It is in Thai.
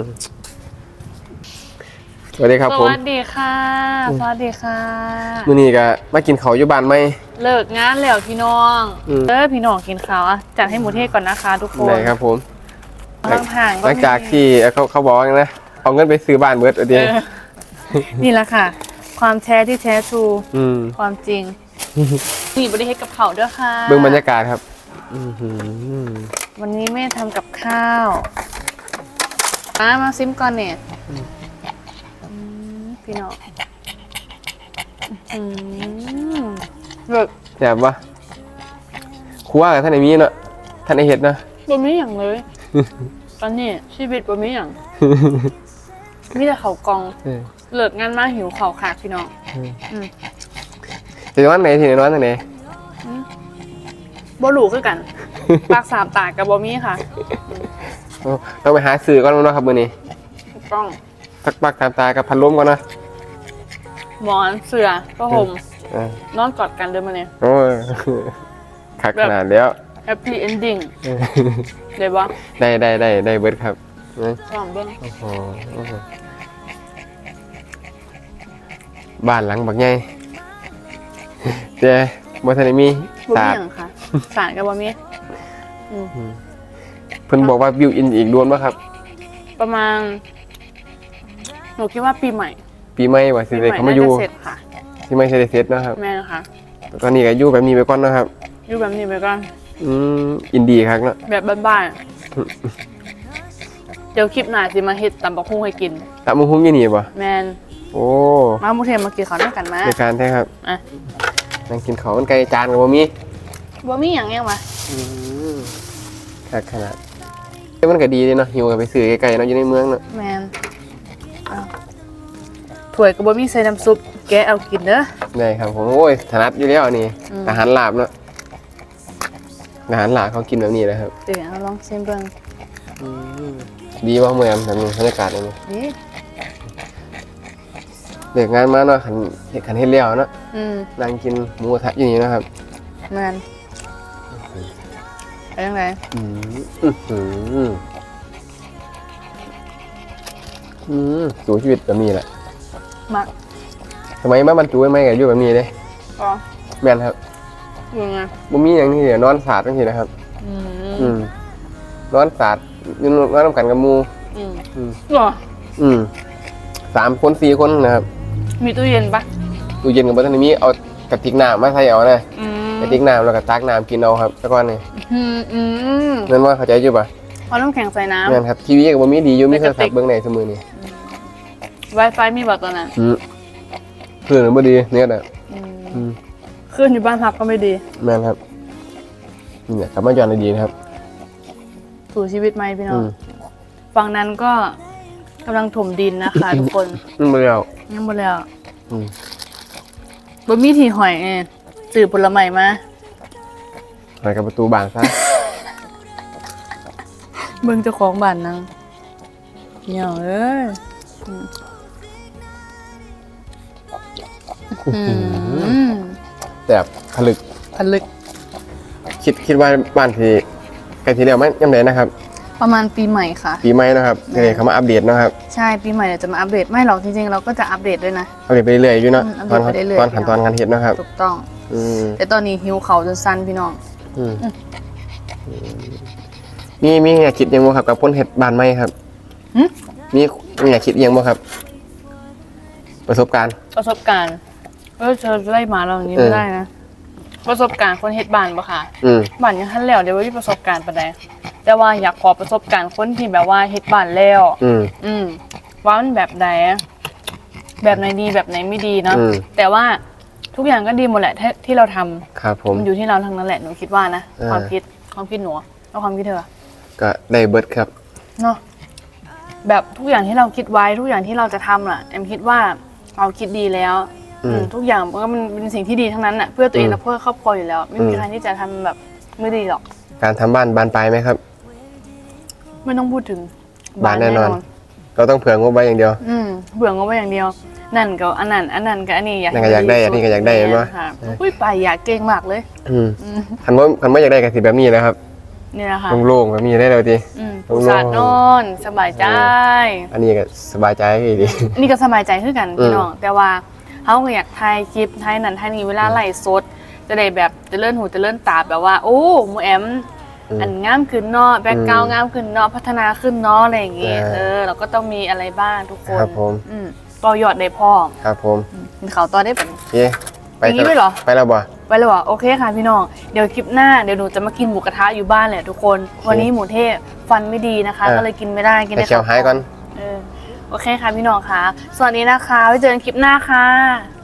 มสวัสดีครับสผมวัสดีค่ะ สวัสดีค่ะ มื้อนี้ก็มากินข้าวอยู่บ้านไหม เลิกงานแล้วพี่น้องอืม เออพี่น้องกินข้าวอะจัดให้หมูเทศก่อนนะคะ ทุกคนไหนครับผม บางทางหลังจากที่เขาเขาบอกว่าไงนะเอาเงินไปซื้อบ้านเบิดเอาเอดีอนี่แหละค่ะ ความแท้ที่แท้ทรูอืมความจริงนี่บริเทศกับเขาวด้วยค่ะเบิ่งบรรยากาศครับ อื้อหือวันนี้แม่ทำกับข้าว มามาซิมก่อนเนี่ยอืมพี่น้องอืมเลิกแซ่บปะครัวกับท่านไอ้มีเนาะท่านไอ้เฮ็ดเนาะบะมีอย่างเลย ตอนนี้ชีวิตบะมีอย่างมีแต่เขาวกอง เออเลิกงานมาหิวเขาวขาดพี่น้องอืมสินอนไหนสินอนไหนบ่หลูคือกัน ปากสามตากับบะมีค่ะโอ้ ต้องไปหาซื้อก่อนเนาะครับมื้อนี้ถูกต้องสักปักตามตากับพัดลมก่อนนะหมอนเสือผ้าห่มอ่านอนกอดกันเดินมาเนี่ย โอ้ยคักขนาดแล้วแฮปปี้เอนดิ้งได้ปะได้ได้ได้ได้เบิดครับนะลองเบิ้งโอ้โหโอ้โหบ้านหลังบักใหญ่เจ้บ่ทันได้มีบะสามีดอย่างค่ะ สารกับบะมีอืม เพิ่นบอกว่าบิวอินอีกดวนบ่ครับ ประมาณ หนูคิดว่าปีใหม่ปีใหม่ว่าสิปีใหได้ม่เขามาน่าอยู่จะเสร็จค่ะปีใหม่สิได้เสร็จเนาะครับ แม่นะคะตอนนี้ก็อยู่แบบนี้ไปก่อนเนาะครับ อยู่แบบนี้ไปก่อนอืมอินดีครับเนาะแบบบ้านๆ เดี๋ยวคลิปหน้าจะมาเฮ็ดตำบักหุ่งให้กินตามมุหุ้งอยู่นี่บ่แมนโอ้มาหมูเทมมากินข้าวด้วยกันมา ในการแท้ครับอะ นั่งกินข้าวมันไก่จานก็บ่มีบ่มีหยังยังวะอืม คักขนาดแต่มันก็ดีเลยเนาะหิวก็ไปซื้อไกลๆเนาะอยู่ในเมืองเนาะแมนอ้าวถ้วยก็บ่มีใส่น้ำซุป แกะเอากินเด้อ ได้ครับผมโอ้ยถนัดอยู่แล้วนี่อืม อาหารลาบเนาะอาหารลาบเขากินแบบนี้แหละครับ เดี๋ยวเอาลองชิมเบิ่งดีว่าเมืองแบบนี้บรรยากาศแบบนี้นี่เด็กงานมาเนาะขันเฮ็ดขันเฮ็ดเลี้ยวเนาะอืมนั่งกินหมูกระทะอยู่นี่นะครับ แมน ไปยังไงอืมอื้อหืออืมสู่ชีวิตแบบนี้แหละมักสมัยมาบรรจุไม่ก็อยู่แบบนี้เลยก็แม่นครับยังไงบ่มีอย่างนี้เดี๋ยวนอนสาดจังซี่นะครับ อือืมนอนสาดยู่นอนนำกันกับหมูอืมอืมก็อืมสามคนสี่คนนะครับ มีตู้เย็นปะตู้เย็นกับบ่ทันได้มีเอากระติกน้ำมาใส่เอานะอืม ระติกน้ำแล้วก็ตักน้ำกินเอาครับแต่ก่อนนี่อืมอืมนั่นว่าเข้าใจอยู่ป่ะเอาน้ำแข็งใส่น้แม่นครับทีวีก็บ่มีดีอยู่มีในโทกรระติศัพกท์เบิ่งได้ซุมื้อนี้ำ Wi-Fi มีบ่ตัวนั้นอืมเพื่อนบ่ดีเนี่ยน่ะอืมอืมขึ้นอยู่บ้านพักก็ไม่ดีแม่นครับนี่แหละกลับมาย้อนได้ดีนะครับ สู่ชีวิตใหม่พี่น้ออืงมฝั่งนั้นก็กำลังถมดินนะคะทุกคนมันบ่แล้วยังหมดแล้วอืมบะมีที่หอยเอง สื่อผลไม้มาไปกับประตูบานซะ เบิ่งเจ้าของบ้านนังเหี่ยวเอ้ยอืมอืมแบบผลึกผลึกคิดคิดว่าบ้านที่ใกล้ที่แล้วมันยังไงนะครับ ประมาณปีใหม่ค่ะ ปีใหม่นะครับแม่เดี๋ยวเขามาอัปเดตนะครับ ใช่ปีใหม่เดี๋ยวจะมาอัปเดตไม่หรอกจริงๆเราก็จะอัปเดตด้วยนะอัปเดตไปเรื่อยๆอยู่เนาะอืมอัปตอนเดตไปเรื่อยๆ ตอนขั้นตอนการเฮ็ดนะครับ ถูกต้อง อืมแต่ตอนนี้หิวเขาจนสั้นพี่น้อง อืมมีมีอยากคิดยังบ่ครับกับคนเฮ็ดบ้านใหม่ครับหึ มีมีอยากคิดยังบ่ครับ ประสบการณ์ ประสบการณ์เออเธอไล่มาเราอย่างนี้เออ ไม่ได้นะ ประสบการณ์คนเฮ็ดบ้านปะค่ะอืมบ้านยังทันแล้วเดี๋ยวว่ามีประสบการณ์ปานใดแต่ว่าอยากขอประสบการณ์คนที่แบบว่าเฮ็ดบ้านแล้ว อืม อืมว่ามันแบบใดแบบไหนดีแบบไหนไม่ดีเนาะอืมแต่ว่า ทุกอย่างก็ดีหมดแหละที่ที่เราทำครับผม มันอยู่ที่เราทั้งนั้นแหละหนูคิดว่านะเออ ความคิดความคิดหนูแล้วความคิดเธอก็ได้เบิดครับเนาะแบบทุกอย่างที่เราคิดไว้ทุกอย่างที่เราจะทำอะแอมคิดว่าเราคิดดีแล้วอืม อืมทุกอย่างมันก็มันเป็นสิ่งที่ดีทั้งนั้นอะเพื่อตัวเองอืมและเพื่อครอบครัวอยู่แล้ว ไม่มีอืม ใครที่จะทำแบบไม่ดีหรอก การทำบ้านบานปลายไหมครับ ไม่ต้องพูดถึงบ้านแน่นอน เราต้องเผื่องบไว้อย่างเดียว อืมเบื่องเอาไว้อย่างเดียว นั่นก็อันนั้นอันนั้นก็อันนี้อยากนั่นก็อยากได้อันนี้ก็อยากได้เห็นปะ ค่ะอุ้ยไปอยากเก่งมากเลยอืมอืมคันว่าคันว่าอยากได้ก็สิแบบนี้นะครับนี่แหละค่ะโล่งๆก็มีได้แล้วทีอืมโล่งๆผู้สาดนอนสบายใจ อันนี้ก็สบายใจดี นี่ก็สบายใจขึ้นกันอืมพี่น้อง แต่ว่าเขาก็อยากถ่ายคลิปถ่ายนั่นถ่ายนี่เวลาไล่สด จะได้แบบเจะเลื่อนหูเจะเลื่อนตาแบบว่า โอ้หมูแอม อืมอันงามขึ้นเนาะแบ็กกราวอืมงามขึ้นเนาะพัฒนาขึ้นเนาะอะไรอย่างเงี้ยใช่เออ เราก็ต้องมีอะไรบ้างทุกคนครับผม อืม ต่อยอดได้พ่อครับผมอืมกินข้าวต่อได้แบบโอเคไปอย่างนี้ด้วยเหรอ ไปแล้วบ่ไปเลยว่ะโอเคค่ะพี่น้อง เดี๋ยวคลิปหน้าเดี๋ยวหนูจะมากินหมูกระทะอยู่บ้านแหละทุกคน วันนี้หมูเทศฟันไม่ดีนะคะเออก็เลยกินไม่ได้กินไปได้เชียวหายก่อนเออโอเคค่ะพี่น้องค่ะสวัสดีนะคะไว้เจอกันคลิปหน้าค่ะ